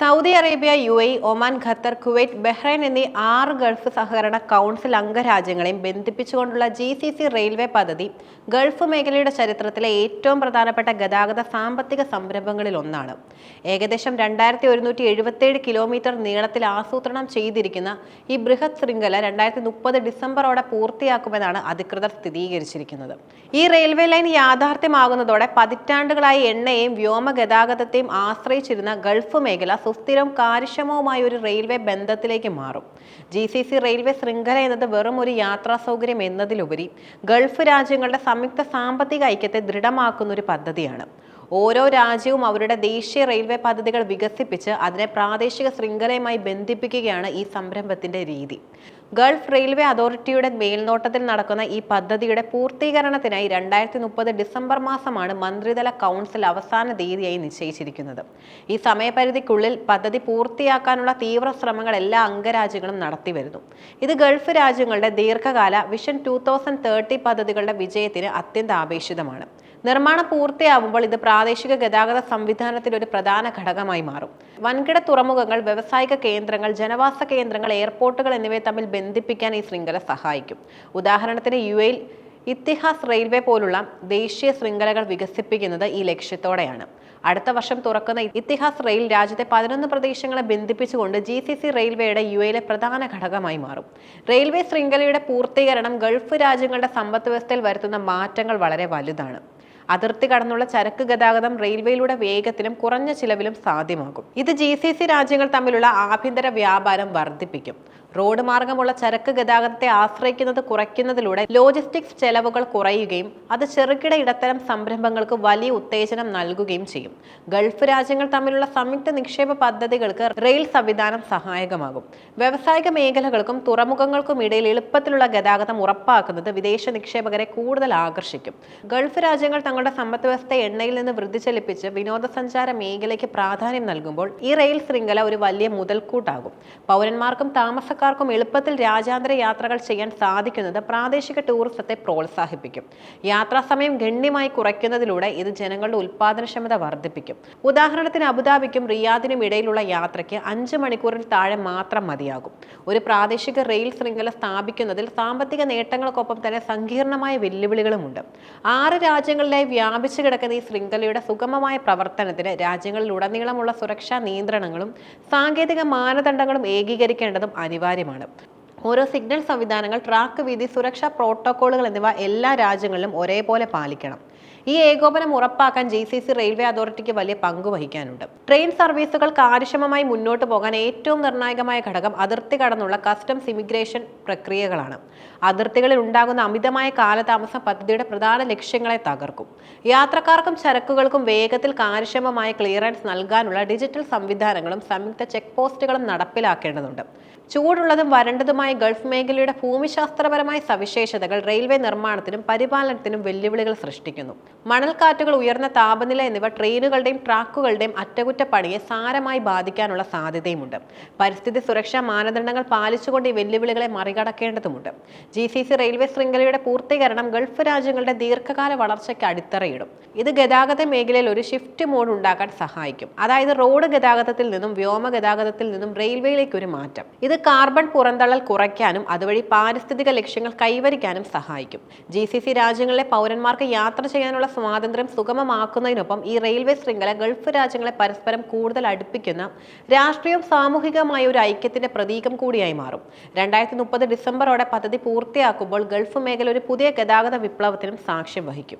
Saudi Arabia U A Oman Qatar Kuwait Bahrain എന്നീ ആറ് Gulf സഹകരണ കൗൺസിൽ അംഗരാജ്യങ്ങളെയും ബന്ധിപ്പിച്ചുകൊണ്ടുള്ള ജി സി സി റെയിൽവേ പദ്ധതി ഗൾഫ് മേഖലയുടെ ചരിത്രത്തിലെ ഏറ്റവും പ്രധാനപ്പെട്ട ഗതാഗത സാമ്പത്തിക സംരംഭങ്ങളിൽ ഒന്നാണ്. ഏകദേശം രണ്ടായിരത്തി ഒരുന്നൂറ്റി എഴുപത്തേഴ് കിലോമീറ്റർ നീളത്തിൽ ആസൂത്രണം ചെയ്തിരിക്കുന്ന ഈ ബൃഹത് ശൃംഖല രണ്ടായിരത്തി മുപ്പത് ഡിസംബറോടെ പൂർത്തിയാക്കുമെന്നാണ് അധികൃതർ സ്ഥിരീകരിച്ചിരിക്കുന്നത്. ഈ റെയിൽവേ ലൈൻ യാഥാർത്ഥ്യമാകുന്നതോടെ പതിറ്റാണ്ടുകളായി എണ്ണയെയും വ്യോമ ഗതാഗതത്തെയും ആശ്രയിച്ചിരുന്ന ഗൾഫ് മേഖല സുസ്ഥിരവും കാര്യക്ഷമവുമായ ഒരു റെയിൽവേ ബന്ധത്തിലേക്ക് മാറും. ജി സി സി റെയിൽവേ ശൃംഖല എന്നത് വെറും ഒരു യാത്രാ സൗകര്യം എന്നതിലുപരി ഗൾഫ് രാജ്യങ്ങളുടെ സംയുക്ത സാമ്പത്തിക ഐക്യത്തെ ദൃഢമാക്കുന്ന ഒരു പദ്ധതിയാണ്. ഓരോ രാജ്യവും അവരുടെ ദേശീയ റെയിൽവേ പദ്ധതികൾ വികസിപ്പിച്ച് അതിനെ പ്രാദേശിക ശൃംഖലയുമായി ബന്ധിപ്പിക്കുകയാണ് ഈ സംരംഭത്തിന്റെ രീതി. ഗൾഫ് റെയിൽവേ അതോറിറ്റിയുടെ മേൽനോട്ടത്തിൽ നടക്കുന്ന ഈ പദ്ധതിയുടെ പൂർത്തീകരണത്തിനായി രണ്ടായിരത്തി മുപ്പത് ഡിസംബർ മാസമാണ് മന്ത്രിതല കൗൺസിൽ അവസാന തീയതിയായി നിശ്ചയിച്ചിരിക്കുന്നത്. ഈ സമയപരിധിക്കുള്ളിൽ പദ്ധതി പൂർത്തിയാക്കാനുള്ള തീവ്ര ശ്രമങ്ങൾ എല്ലാ അംഗരാജ്യങ്ങളും നടത്തിവരുന്നു ഇത് ഗൾഫ് രാജ്യങ്ങളുടെ ദീർഘകാല വിഷൻ ടൂ തൗസൻഡ് തേർട്ടി പദ്ധതികളുടെ വിജയത്തിന് അത്യന്താപേക്ഷിതമാണ്. നിർമ്മാണം പൂർത്തിയാവുമ്പോൾ ഇത് പ്രാദേശിക ഗതാഗത സംവിധാനത്തിൽ ഒരു പ്രധാന ഘടകമായി മാറും. വൻകിട തുറമുഖങ്ങൾ വ്യവസായിക കേന്ദ്രങ്ങൾ ജനവാസ കേന്ദ്രങ്ങൾ എയർപോർട്ടുകൾ എന്നിവയെ തമ്മിൽ ബന്ധിപ്പിക്കാൻ ഈ ശൃംഖല സഹായിക്കും. ഉദാഹരണത്തിന് യു എയിൽ ഇത്തിഹാസ് റെയിൽവേ പോലുള്ള ദേശീയ ശൃംഖലകൾ വികസിപ്പിക്കുന്നത് ഈ ലക്ഷ്യത്തോടെയാണ്. അടുത്ത വർഷം തുറക്കുന്ന ഇത്തിഹാസ് റെയിൽ രാജ്യത്തെ പതിനൊന്ന് പ്രദേശങ്ങളെ ബന്ധിപ്പിച്ചുകൊണ്ട് ജി സി സി റെയിൽവേയുടെ യു എയിലെ പ്രധാന ഘടകമായി മാറും. റെയിൽവേ ശൃംഖലയുടെ പൂർത്തീകരണം ഗൾഫ് രാജ്യങ്ങളുടെ സമ്പദ് വ്യവസ്ഥയിൽ വരുത്തുന്ന മാറ്റങ്ങൾ വളരെ വലുതാണ്. അതിർത്തി കടന്നുള്ള ചരക്ക് ഗതാഗതം റെയിൽവേയിലൂടെ വേഗത്തിലും കുറഞ്ഞ ചിലവിലും സാധ്യമാകും. ഇത് ജി രാജ്യങ്ങൾ തമ്മിലുള്ള ആഭ്യന്തര വ്യാപാരം വർദ്ധിപ്പിക്കും. റോഡ് മാർഗമുള്ള ചരക്ക് ഗതാഗതത്തെ ആശ്രയിക്കുന്നത് കുറയ്ക്കുന്നതിലൂടെ ലോജിസ്റ്റിക്സ് ചെലവുകൾ കുറയുകയും അത് ചെറുകിട ഇടത്തരം സംരംഭങ്ങൾക്ക് വലിയ ഉത്തേജനം നൽകുകയും ചെയ്യും. ഗൾഫ് രാജ്യങ്ങൾ തമ്മിലുള്ള സംയുക്ത നിക്ഷേപ പദ്ധതികൾക്ക് റെയിൽ സംവിധാനം സഹായകമാകും. വ്യവസായിക മേഖലകൾക്കും തുറമുഖങ്ങൾക്കും ഇടയിൽ എളുപ്പത്തിലുള്ള ഗതാഗതം ഉറപ്പാക്കുന്നത് വിദേശ നിക്ഷേപകരെ കൂടുതൽ ആകർഷിക്കും. ഗൾഫ് രാജ്യങ്ങൾ തങ്ങളുടെ സമ്പദ് വ്യവസ്ഥ എണ്ണയിൽ നിന്ന് വൃദ്ധിച്ചലിപ്പിച്ച് വിനോദസഞ്ചാര മേഖലയ്ക്ക് പ്രാധാന്യം നൽകുമ്പോൾ ഈ റെയിൽ ശൃംഖല ഒരു വലിയ മുതൽക്കൂട്ടാകും. പൗരന്മാർക്കും താമസക്കാർക്കും എളുപ്പത്തിൽ രാജ്യാന്തര യാത്രകൾ ചെയ്യാൻ സാധിക്കുന്നത് പ്രാദേശിക ടൂറിസത്തെ പ്രോത്സാഹിപ്പിക്കും. യാത്രാ സമയം ഗണ്യമായി കുറയ്ക്കുന്നതിലൂടെ ഇത് ജനങ്ങളുടെ ഉൽപാദനക്ഷമത വർദ്ധിപ്പിക്കും. ഉദാഹരണത്തിന് അബുദാബിക്കും റിയാദിനും ഇടയിലുള്ള യാത്രയ്ക്ക് അഞ്ച് മണിക്കൂറിൽ താഴെ മാത്രം മതിയാകും. ഒരു പ്രാദേശിക റെയിൽ ശൃംഖല സ്ഥാപിക്കുന്നതിൽ സാമ്പത്തിക നേട്ടങ്ങൾക്കൊപ്പം തന്നെ സങ്കീർണമായ വെല്ലുവിളികളുമുണ്ട്. ആറ് രാജ്യങ്ങളിലായി വ്യാപിച്ചു കിടക്കുന്ന ഈ ശൃംഖലയുടെ സുഗമമായ പ്രവർത്തനത്തിന് രാജ്യങ്ങളിലുടനീളമുള്ള സുരക്ഷാ നിയന്ത്രണങ്ങളും സാങ്കേതിക മാനദണ്ഡങ്ങളും ഏകീകരിക്കേണ്ടതും അനിവാര്യമാണ്. ഓരോ സിഗ്നൽ സംവിധാനങ്ങൾ ട്രാക്ക് വീതി സുരക്ഷാ പ്രോട്ടോക്കോളുകൾ എന്നിവ എല്ലാ രാജ്യങ്ങളിലും ഒരേപോലെ പാലിക്കണം. ഈ ഏകോപനം ഉറപ്പാക്കാൻ ജി സി സി റെയിൽവേ അതോറിറ്റിക്ക് വലിയ പങ്ക് വഹിക്കാനുണ്ട്. ട്രെയിൻ സർവീസുകൾ കാര്യക്ഷമമായി മുന്നോട്ട് പോകാൻ ഏറ്റവും നിർണായകമായ ഘടകം അതിർത്തി കടന്നുള്ള കസ്റ്റംസ് ഇമിഗ്രേഷൻ പ്രക്രിയകളാണ്. അതിർത്തികളിൽ ഉണ്ടാകുന്ന അമിതമായ കാലതാമസം പദ്ധതിയുടെ പ്രധാന ലക്ഷ്യങ്ങളെ തകർക്കും. യാത്രക്കാർക്കും ചരക്കുകൾക്കും വേഗത്തിൽ കാര്യക്ഷമമായ ക്ലിയറൻസ് നൽകാനുള്ള ഡിജിറ്റൽ സംവിധാനങ്ങളും സംയുക്ത ചെക്ക് പോസ്റ്റുകളും നടപ്പിലാക്കേണ്ടതുണ്ട്. ചൂടുള്ളതും വരണ്ടതുമായ ഗൾഫ് മേഖലയുടെ ഭൂമിശാസ്ത്രപരമായ സവിശേഷതകൾ റെയിൽവേ നിർമ്മാണത്തിനും പരിപാലനത്തിനും വെല്ലുവിളികൾ സൃഷ്ടിക്കുന്നു. മണൽക്കാറ്റുകൾ ഉയർന്ന താപനില എന്നിവ ട്രെയിനുകളുടെയും ട്രാക്കുകളുടെയും അറ്റകുറ്റപ്പണിയെ സാരമായി ബാധിക്കാനുള്ള സാധ്യതയുമുണ്ട്. പരിസ്ഥിതി സുരക്ഷാ മാനദണ്ഡങ്ങൾ പാലിച്ചുകൊണ്ട് ഈ വെല്ലുവിളികളെ മറികടക്കേണ്ടതുണ്ട് ജി സി സി റെയിൽവേ ശൃംഖലയുടെ പൂർത്തീകരണം ഗൾഫ് രാജ്യങ്ങളുടെ ദീർഘകാല വളർച്ചയ്ക്ക് അടിത്തറയിടും. ഇത് ഗതാഗത മേഖലയിൽ ഒരു ഷിഫ്റ്റ് മോഡ് ഉണ്ടാക്കാൻ സഹായിക്കും. അതായത് റോഡ് ഗതാഗതത്തിൽ നിന്നും വ്യോമ ഗതാഗതത്തിൽ നിന്നും റെയിൽവേയിലേക്ക് ഒരു മാറ്റം. ഇത് കാർബൺ പുറന്തള്ളൽ കുറയ്ക്കാനും അതുവഴി പാരിസ്ഥിതിക ലക്ഷ്യങ്ങൾ കൈവരിക്കാനും സഹായിക്കും. ജി സി സി രാജ്യങ്ങളിലെ പൗരന്മാർക്ക് യാത്ര ചെയ്യാനുള്ള സ്വാതന്ത്ര്യം സുഗമമാക്കുന്നതിനൊപ്പം ഈ റെയിൽവേ ശൃംഖല ഗൾഫ് രാജ്യങ്ങളെ പരസ്പരം കൂടുതൽ അടുപ്പിക്കുന്ന രാഷ്ട്രീയവും സാമൂഹികമായ ഒരു ഐക്യത്തിന്റെ പ്രതീകം കൂടിയായി മാറും. രണ്ടായിരത്തി മുപ്പത് ഡിസംബറോടെ പദ്ധതി പൂർത്തിയാക്കുമ്പോൾ ഗൾഫ് മേഖല ഒരു പുതിയ ഗതാഗത വിപ്ലവത്തിനും സാക്ഷ്യം വഹിക്കും.